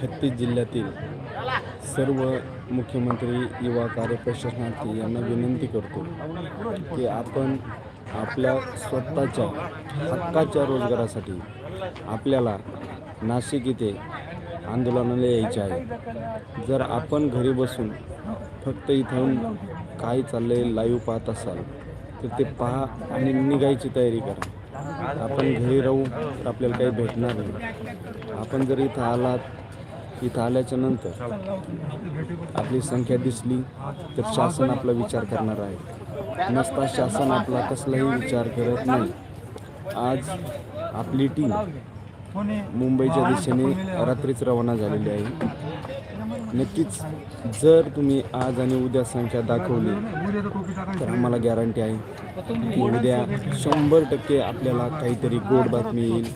छत्तीस जिल्ह्यातील सर्व मुख्यमंत्री युवा कार्यप्रशासनार्थी यांना विनंती करतो की आपण आपल्या स्वतःच्या हक्काच्या रोजगारासाठी आपल्याला नाशिक येथे आंदोलनाला यायचे आहे. जर आपण घरी बसून फक्त इथून काय चाललंय लाईव्ह पाहत असाल तर ते पहा आणि निघायची तयारी करा. आपण घरी राहू तर आपल्याला काही भेटणार नाही. आपण जर इथं आलात इथं आल्याच्यानंतर आपली संख्या दिसली तर शासन आपला विचार करणार आहे. नसता शासन आपला कसलाही विचार करत नाही. आज आपली टीम मुंबईच्या दिशेने रात्रीच रवाना झालेली आहे. नक्कीच जर तुम्ही आज आणि उद्या संख्या दाखवली तर आम्हाला गॅरंटी आहे की उद्या शंभर टक्के आपल्याला काहीतरी गोड बातमी येईल.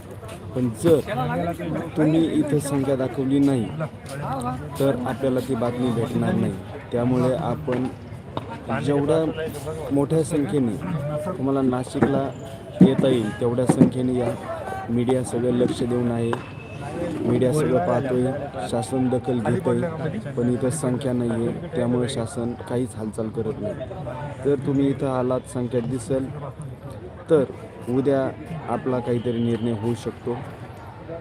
पण जर तुम्ही इथं संख्या दाखवली नाही तर आपल्याला ती बातमी भेटणार नाही. त्यामुळे आपण जेवढ्या मोठ्या संख्येने तुम्हाला नाशिकला येता येईल तेवढ्या संख्येने या मीडिया सगळं लक्ष देऊन आहे. मीडिया सगळं पाहतोय शासन दखल घेतोय पण इथं संख्या नाही आहे त्यामुळे शासन काहीच हालचाल करत नाही. तर तुम्ही इथं आलात संख्या दिसेल. तर उद्या आपला काहीतरी निर्णय होऊ शकतो.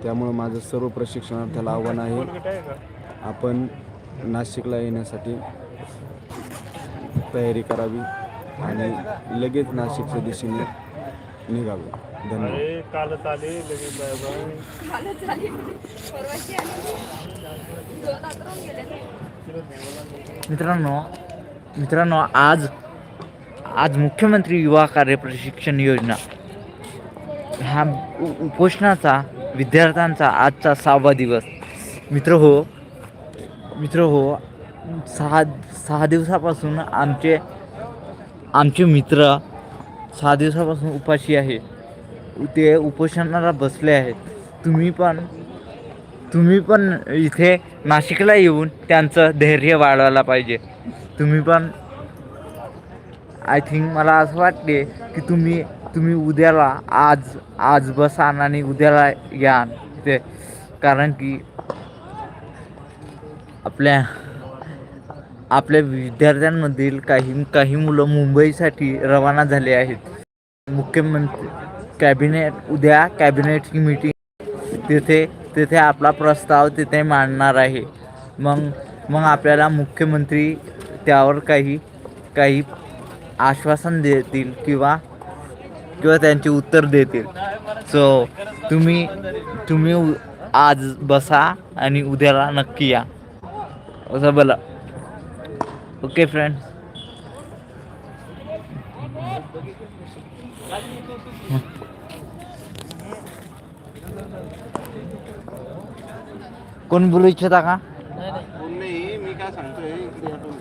त्यामुळं माझं सर्व प्रशिक्षणार्थ्याला आव्हान आहे. आपण नाशिकला येण्यासाठी तयारी करावी आणि लगेच नाशिकच्या दिशेने निघावे. धन्यवाद. मित्रांनो मित्रांनो आज आज मुख्यमंत्री युवा कार्य प्रशिक्षण योजना. ह्या उपोषणाचा विद्यार्थ्यांचा आजचा सहावा दिवस. मित्र हो मित्र हो सहा सहा दिवसापासून आमचे आमचे मित्र सहा दिवसापासून उपाशी आहे. ते उपोषणाला बसले आहेत. तुम्ही पण तुम्ही पण इथे नाशिकला येऊन त्यांचं धैर्य वाढवायला पाहिजे. तुम्ही पण आय थिंक मला असं वाटते की तुम्ही तुम्ही उद्याला आज आज बसा आणि उद्याला या ते कारण की आपल्या आपल्या विद्यार्थ्यांमधील काही काही मुलं मुंबईसाठी रवाना झाले आहेत. मुख्यमंत्री कॅबिनेट उद्या कॅबिनेटची मीटिंग तिथे तिथे आपला प्रस्ताव तिथे मांडणार आहे. मग मग आपल्याला मुख्यमंत्री त्यावर काही काही आश्वासन देतील किंवा किंवा त्यांचे उत्तर देतील. सो तुम्ही तुम्ही आज बसा आणि उद्याला नक्की या. असं बोला. ओके फ्रेंड्स कोण बोलू इच्छिता का? नाही मी काय सांगतोय इकडे आपण.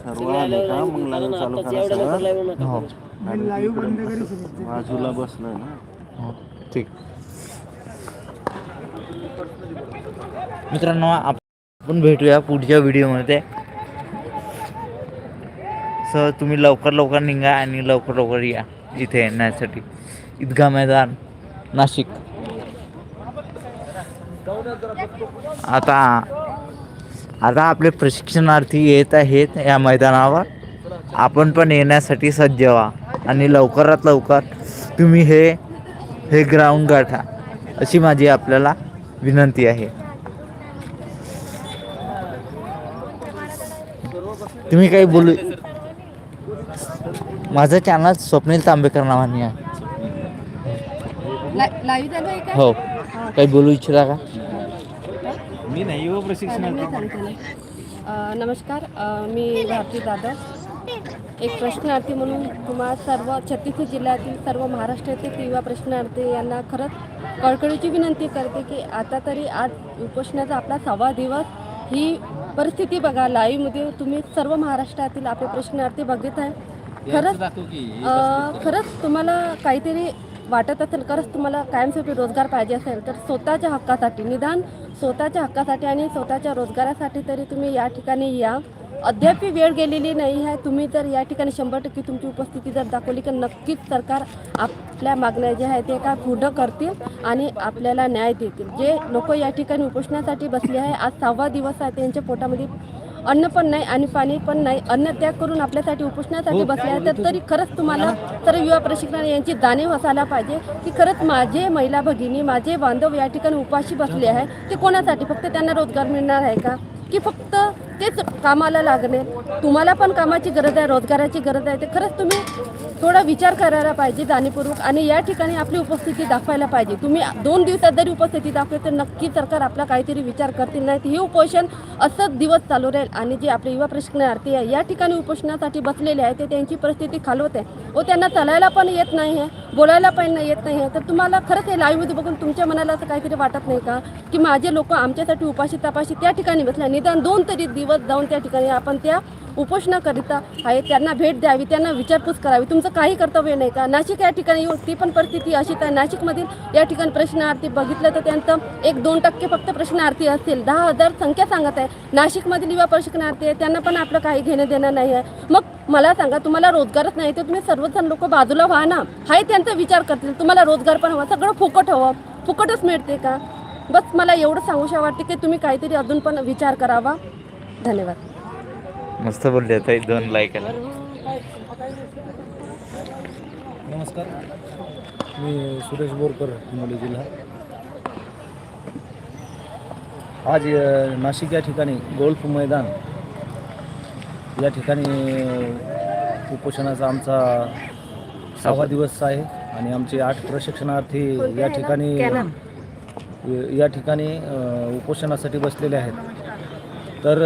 सर्व आले का? मग चालू करा सगळं हो. बाजूला बसलोय ना. हो ठीक. मित्रांनो आपण भेटूया पुढच्या व्हिडिओमध्ये. सर तुम्ही लवकर लवकर निघा आणि लवकर लवकर या इथे येण्यासाठी. ईदगाह मैदान नाशिक. आता आता आपले प्रशिक्षणार्थी येत आहेत या मैदानावर. आपण पण येण्यासाठी सज्ज व्हा. आणि लवकरात लवकर तुम्ही हे हे ग्राउंड गाठा अशी माझी आपल्याला विनंती आहे. तुम्ही काही बोलू माझं चॅनल स्वप्नील तांबेकर नावाने आहे. लाईव्ह झालं आहे का? हो. काही बोलू इच्छिता का? मी नाही हो प्रशिक्षण नमस्कार. मी भारती जाधव एक प्रश्नार्थी म्हणून तुम्हा सर्व छत्तीस जिल्ह्यातील सर्व महाराष्ट्रातील युवा प्रश्नार्थी यांना खरंच कळकळीची विनंती करते की आता तरी आज उपोषणाचा आपला सहावा दिवस ही परिस्थिती बघा लाईव्हमध्ये तुम्ही सर्व महाराष्ट्रातील आपले प्रश्नार्थी बघत आहे. खरंच अ, खरंच तुम्हाला काहीतरी वाटत असेल खरंच तुम्हाला कायमस्वरूपी रोजगार पाहिजे असेल तर स्वतःच्या हक्कासाठी निदान स्वतःच्या हक्कासाठी आणि स्वतःच्या रोजगारासाठी तरी तुम्ही या ठिकाणी या. अद्याप वेळ गेलेली नाही आहे. तुम्ही जर या ठिकाणी शंभर टक्के तुमची उपस्थिती जर दाखवली तर नक्कीच सरकार आपल्या मागण्या ज्या आहेत ते काय पूर्ण करतील आणि आपल्याला न्याय देतील. जे लोक या ठिकाणी उपोषणासाठी बसले आहे आज सहावा दिवस आहे त्यांच्या पोटामध्ये अन्न पण नाही आणि पाणी पण नाही. अन्न त्याग करून आपल्यासाठी उपोषणासाठी बसले आहे तर तरी खरंच तुम्हाला तर युवा प्रशिक्षण यांची जाणीव असायला पाहिजे की खरंच माझे महिला भगिनी माझे बांधव या ठिकाणी उपाशी बसले आहे ते कोणासाठी? फक्त त्यांना रोजगार मिळणार आहे का? की फक्त तेच कामाला लागले. तुम्हाला पण कामाची गरज आहे रोजगाराची गरज आहे. ते खरंच तुम्ही थोडा विचार करायला पाहिजे जाणीवपूर्वक आणि या ठिकाणी आपली उपस्थिती दाखवायला पाहिजे. तुम्ही दोन दिवसात जरी उपस्थिती दाखवली तर नक्की सरकार आपला काहीतरी विचार करतील. नाही हे उपोषण असंच दिवस चालू राहील आणि जे आपले युवा प्रशिक्षणार्थी आहे या ठिकाणी उपोषणासाठी बसलेले आहे ते त्यांची परिस्थिती खालवत आहे. व त्यांना चालायला पण येत नाही आहे बोलायला पण नाही येत नाही आहे. तर तुम्हाला खरंच हे लाईव्हमध्ये बघून तुमच्या मनाला असं काहीतरी वाटत नाही का? की माझे लोक आमच्यासाठी उपाशी तपाशी त्या ठिकाणी बसल्या निदान दोन तरी दिवस जाऊन त्या ठिकाणी आपण त्या उपोषणाकरिता आहे त्यांना भेट द्यावी त्यांना विचारपूस करावी. तुमचं काही कर्तव्य नाही का? नाशिक या ठिकाणी येऊन ती पण परिस्थिती अशी तर नाशिकमधील या ठिकाणी प्रश्नार्थी बघितलं तर त्यांचं एक दोन टक्के फक्त प्रश्नार्थी असतील. दहा हजार संख्या सांगत आहे. नाशिकमधील युवा प्रशिक्षणार्थी आहे त्यांना पण आपलं काही घेणं देणं नाही आहे. मग मला सांगा तुम्हाला रोजगारच नाही तर तुम्ही सर्वजण लोक बाजूला व्हा ना. हाही त्यांचा विचार करतील. तुम्हाला रोजगार पण हवा. सगळं फुकट हवं. फुकटच मिळते का? बस मला एवढं सांगूशा वाटते की तुम्ही काहीतरी अजून पण विचार करावा. धन्यवाद. मस्त बोलले ताई दोन लाईक आला. नमस्कार. मी सुरेश बोरकर हिंगोली जिल्हा. आज नाशिक या ठिकाणी गोल्फ मैदान. या ठिकाणी उपोषणाचा आमचा सहावा दिवस आहे आणि आमचे आठ प्रशिक्षणार्थी या ठिकाणी या ठिकाणी उपोषणासाठी बसलेले आहेत. तर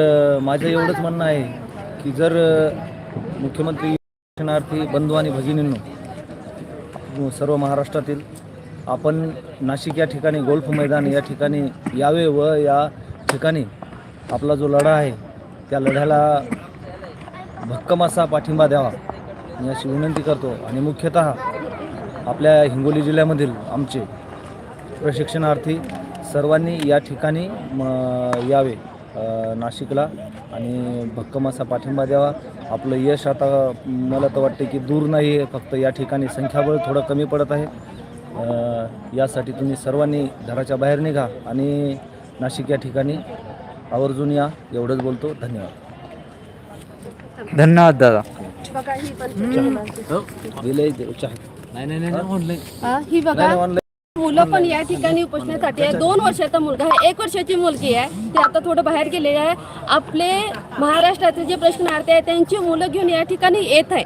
माझं एवढंच म्हणणं आहे की जर मुख्यमंत्री शिक्षणार्थी बंधू आणि भगिनींनो सर्व महाराष्ट्रातील आपण नाशिक या ठिकाणी गोल्फ मैदान या ठिकाणी यावे व या ठिकाणी आपला जो लढा आहे त्या लढ्याला भक्कम असा पाठिंबा द्यावा. मी अशी विनंती करतो. आणि मुख्यतः आपल्या हिंगोली जिल्ह्यामधील आमचे प्रशिक्षणार्थी सर्वांनी या ठिकाणी म, यावे नाशिकला. आणि भक्कम असा पाठिंबा द्यावा. आपलं यश आता मला तर वाटते की दूर नाही आहे फक्त या ठिकाणी संख्याबळ थोडं कमी पडत आहे. अ, यासाठी तुम्ही सर्वांनी घराच्या बाहेर निघा आणि नाशिक या ठिकाणी आवर्जून या. एवढंच बोलतो. धन्यवाद. धन्यवाद दादा. बघा ही हा, ही बघा. ऑनलाईन मुलं पण या ठिकाणी उपोषणासाठी आहे दोन वर्षाचा मुलगा आहे. एक वर्षाची मुलगी आहे. ते आता थोडं बाहेर गेलेले आहे. आपले महाराष्ट्राचे जे प्रश्नार्थी आहेत त्यांची मुलं घेऊन या ठिकाणी येत आहे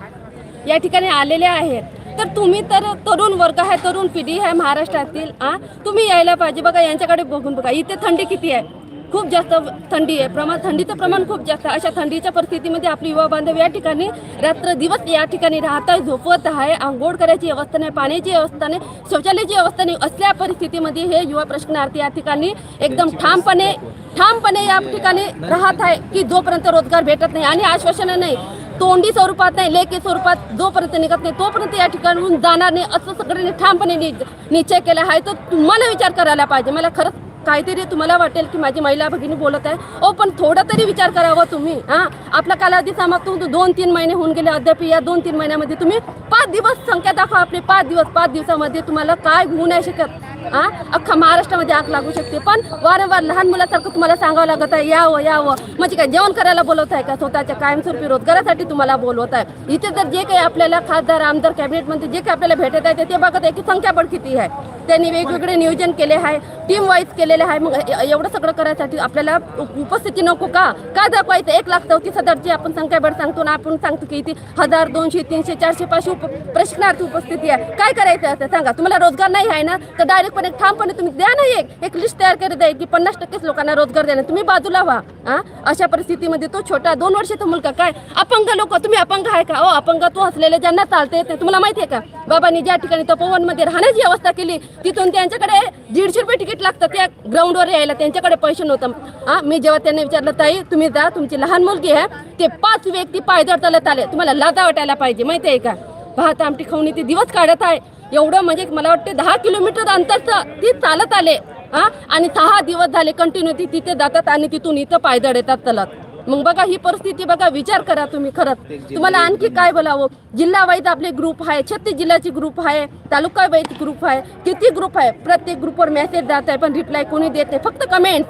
या ठिकाणी आलेले आहेत. तर तुम्ही तर तरुण वर्ग आहे तरुण पिढी आहे महाराष्ट्रातील आ? तुम्ही यायला पाहिजे. बघा यांच्याकडे बघून बघा. इथे थंडी किती आहे? खूप जास्त थंडी आहे. प्रमाण थंडीचं प्रमाण खूप जास्त आहे. अशा थंडीच्या परिस्थितीमध्ये आपले युवा बांधव या ठिकाणी रात्र दिवस या ठिकाणी राहत आहे झोपत आहे. आंघोळ करायची अवस्था नाही पाण्याची अवस्था नाही शौचालयाची अवस्था नाही. असल्या परिस्थितीमध्ये हे युवा प्रश्नार्थी या ठिकाणी एकदम ठामपणे ठामपणे या ठिकाणी राहत आहे की जोपर्यंत रोजगार भेटत नाही. आणि आश्वासनं नाही तोंडी स्वरूपात नाही लेखी स्वरूपात जोपर्यंत निघत नाही तोपर्यंत या ठिकाणून जाणार नाही. असं सगळ्यांनी ठामपणे नि- निश्चय केला आहे. तो तुम्हाला विचार करायला पाहिजे. मला खरंच काहीतरी तुम्हाला वाटेल की माझी महिला भगिनी बोलत आहे. ओ पण थोडा तरी विचार करावा तुम्ही हा? आपला कालावधी तुम्ही दोन तीन महिने होऊन गेले. अद्याप या दोन तीन महिन्यामध्ये तुम्ही पाच दिवस संख्या दाखवा आपली. पाच दिवस पाच दिवसामध्ये तुम्हाला काय होऊ नाही शकत. हा? अख्खा महाराष्ट्रामध्ये आग लागू शकते. पण वारंवार लहान मुलासारखं तुम्हाला सांगावं लागत आहे यावं यावं. म्हणजे काय जेवण करायला बोलवत आहे का? स्वतःच्या कायमस्वरूपी रोजगारासाठी तुम्हाला बोलवत आहे. इथे तर जे काही आपल्याला खासदार आमदार कॅबिनेट मंत्री जे काही आपल्याला भेटत आहे ते- बघत आहे की संख्याबळ किती आहे. त्यांनी वेगवेगळे नियोजन केले आहे टीम वाईज केलेले आहे. मग एवढं सगळं करायसाठी आपल्याला उपस्थिती नको का? का दाखवायचं? एक लाख चौतीस हजारची आपण संख्याबळ सांगतो ना आपण सांगतो की इथे हजार दोनशे तीनशे चारशे पाचशे उप प्रशिक्षणार्थी उपस्थिती आहे. काय करायचं असं सांगा. तुम्हाला रोजगार नाही आहे ना तर डायरेक्ट एक ठामपणे तुम्ही द्या ना एक. एक लिस्ट तयार करीत आहे की पन्नास टक्केच लोकांना रोजगार द्या ना. तुम्ही बाजूला व्हा हा? अशा परिस्थितीमध्ये तो छोटा दोन वर्षाचा मुलगा काय? अपंग लोक तुम्ही अपंग आहे का? ओ अपंग तो असलेले ज्यांना चालते येत नाही तुम्हाला माहिती आहे का? बाबांनी ज्या ठिकाणी तपोवनमध्ये राहण्याची व्यवस्था केली तिथून त्यांच्याकडे दीडशे रुपये तिकीट लागतं. त्या ग्राउंडवर यायला त्यांच्याकडे पैसे नव्हतं. हा मी जेव्हा त्यांना विचारलं ताई तुम्ही जा तुमची लहान मुलगी आहे. ते पाच व्यक्ती पायदळ चालत आले. तुम्हाला लाजा वाटायला पाहिजे माहिती आहे का? भात आमटी खाऊन ते दिवस काढत आहे. एवढं म्हणजे मला वाटते दहा किलोमीटर अंतरचं ती चालत आले हा? आणि सहा दिवस झाले कंटिन्यू ती तिथे जातात आणि तिथून इथं पायदळ येतात चलत मग बघा ही परिस्थिती बघा विचार करा तुम्ही खरंच. तुम्हाला आणखी काय बोलावं? जिल्हा वाईज आपले ग्रुप आहे छत्तीस जिल्ह्याची ग्रुप आहे तालुका वाईज ग्रुप आहे किती ग्रुप आहे? प्रत्येक ग्रुपवर मेसेज जात आहे पण रिप्लाय कोणी देत नाही. फक्त कमेंट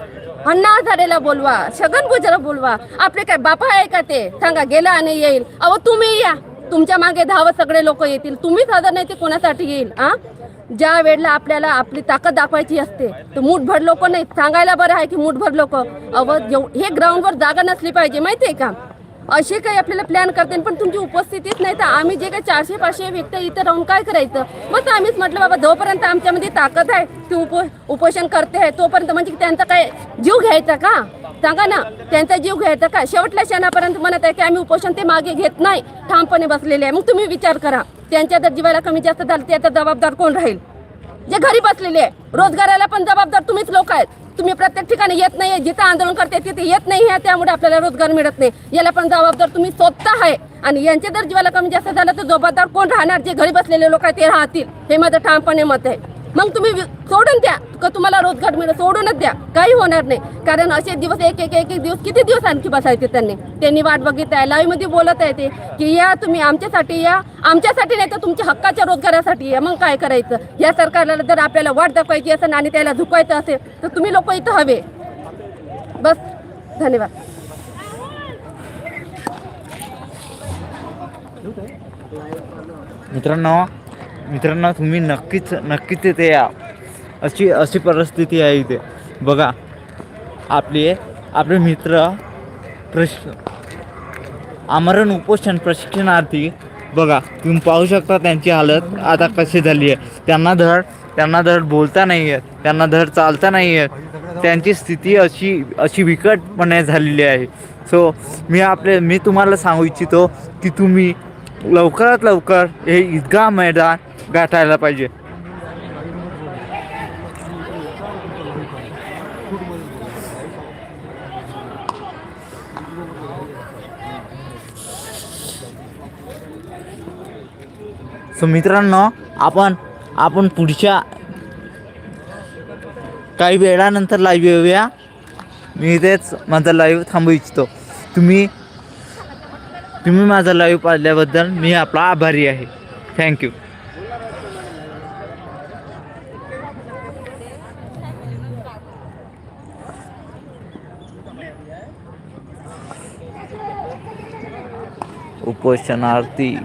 अण्णा हजारेला बोलवा छगन गुजरा बोलवा. आपले काय बापा आहे का ते? सांगा गेला आणि येईल. अहो तुम्ही या. तुमच्या मागे धावत सगळे लोक येतील. तुम्ही हजर नाही ते कोणासाठी येईल आ ज्या वेळेला आपल्याला आपली ताकद दाखवायची असते तर मुठभर लोक नाही. सांगायला बरं आहे की मुठभर लोक. अव जेव- हे ग्राउंडवर जागा नसली पाहिजे माहिती आहे का? असे काही आपल्याला प्लॅन करते पण तुमची उपस्थितीच नाही. तर आम्ही जे काही चारशे पाचशे व्यक्ती इथं राहून काय करायचं? मग आम्हीच म्हटलं बाबा जोपर्यंत आमच्यामध्ये ताकद आहे ती उप उपोषण करते आहे तोपर्यंत म्हणजे त्यांचा काय जीव घ्यायचा का? सांगा ना त्यांचा जीव घ्यायचा का? शेवटल्या क्षणापर्यंत म्हणत आहे की आम्ही उपोषण ते मागे घेत नाही ठामपणे बसलेले आहे. मग तुम्ही विचार करा त्यांच्या जर जीवाला कमी जास्त झालं त्याचा जबाबदार कोण राहील? जे घरी बसलेले आहे रोजगाराला पण जबाबदार तुम्हीच लोक आहेत. तुम्ही प्रत्येक ठिकाणी येत नाही जिथं आंदोलन करते तिथे येत नाही आहे त्यामुळे आपल्याला रोजगार मिळत नाही. याला पण जबाबदार तुम्ही स्वतः आहे. आणि यांच्या जर जीवाला कमी जास्त झालं तर जबाबदार कोण राहणार? जे घरी बसलेले लोक आहेत ते राहतील. हे माझं ठामपणे मत आहे. मग तुम्ही सोडून द्या. का तुम्हाला रोजगार मिळेल सोडूनच द्या. काही होणार नाही. कारण असे दिवस एक एक एक एक दिवस किती दिवस आणखी बसायचे त्यांनी? त्यांनी वाट बघित आहे लाईव्ह बोलत आहे ते की या तुम्ही आमच्यासाठी या. आमच्यासाठी नाही तर तुमच्या हक्काच्या रोजगारासाठी या. मग काय करायचं? या सरकारला जर आपल्याला वाट दाखवायची असेल आणि त्याला झुकवायचं असेल तर तुम्ही लोक इथं हवे. बस. धन्यवाद. मित्रांनो मित्रांनो तुम्ही नक्कीच नक्कीच तिथे या. अशी अशी परिस्थिती आहे इथे. बघा आपले आपले मित्र प्रश आमरण उपोषण प्रशिक्षणार्थी बघा तुम्ही पाहू शकता त्यांची हालत आता कशी झाली आहे. त्यांना धड त्यांना धड बोलता नाही आहेत त्यांना धड चालता नाही आहेत त्यांची स्थिती अशी अशी विकटपणे झालेली आहे. सो मी आपले मी तुम्हाला सांगू इच्छितो की तुम्ही लवकरात लवकर हे ईदगाह मैदान गाठायला पाहिजे. सो मित्रांनो आपण आपण पुढच्या काही वेळानंतर लाईव्ह येऊया. मी इथेच माझा लाईव्ह थांबू इच्छितो. तुम्ही तुम्ही माझा लाईव्ह पाहिल्याबद्दल मी आपला आभारी आहे. थँक्यू उपोषणार्थी